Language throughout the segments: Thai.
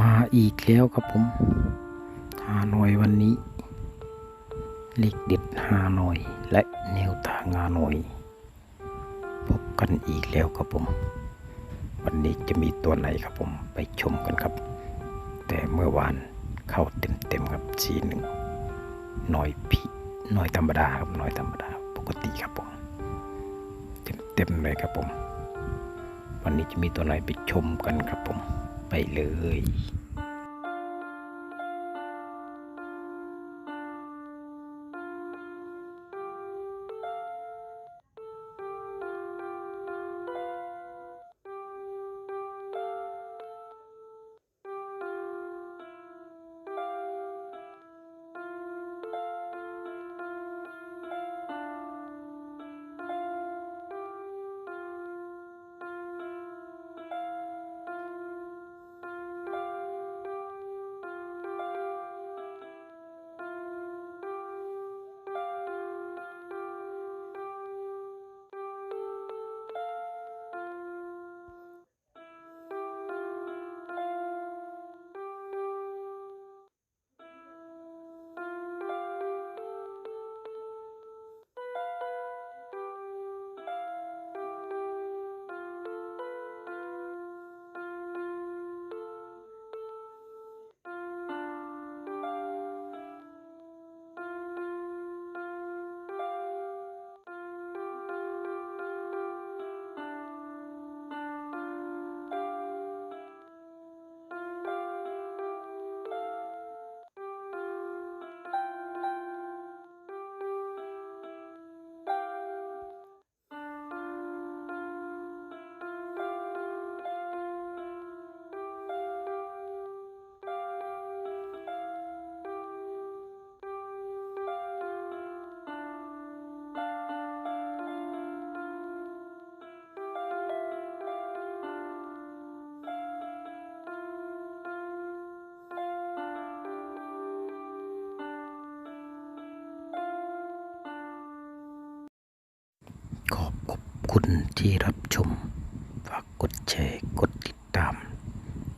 มาอีกแล้วครับผมฮานอยวันนี้ เลขเด็ดฮานอย และแนวทางฮานอย พบกันอีกแล้วครับผม วันนี้จะมีตัวไหนครับผมไปชมกันครับ แต่เมื่อวานเข้าเต็มๆครับสีหนึ่งหน่อยพี่หน่อยธรรมดาครับหน่อยธรรมดาปกติครับผมเต็มๆเลยครับผม วันนี้จะมีตัวไหนไปชมกันครับผม ไปเลย ขอบคุณที่รับชม ฝากกดแชร์ กดติดตาม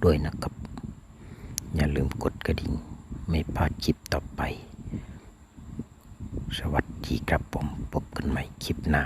ด้วยนะครับ อย่าลืมกดกระดิ่ง ไม่พลาดคลิปต่อไป สวัสดีครับผม พบกันใหม่คลิปหน้า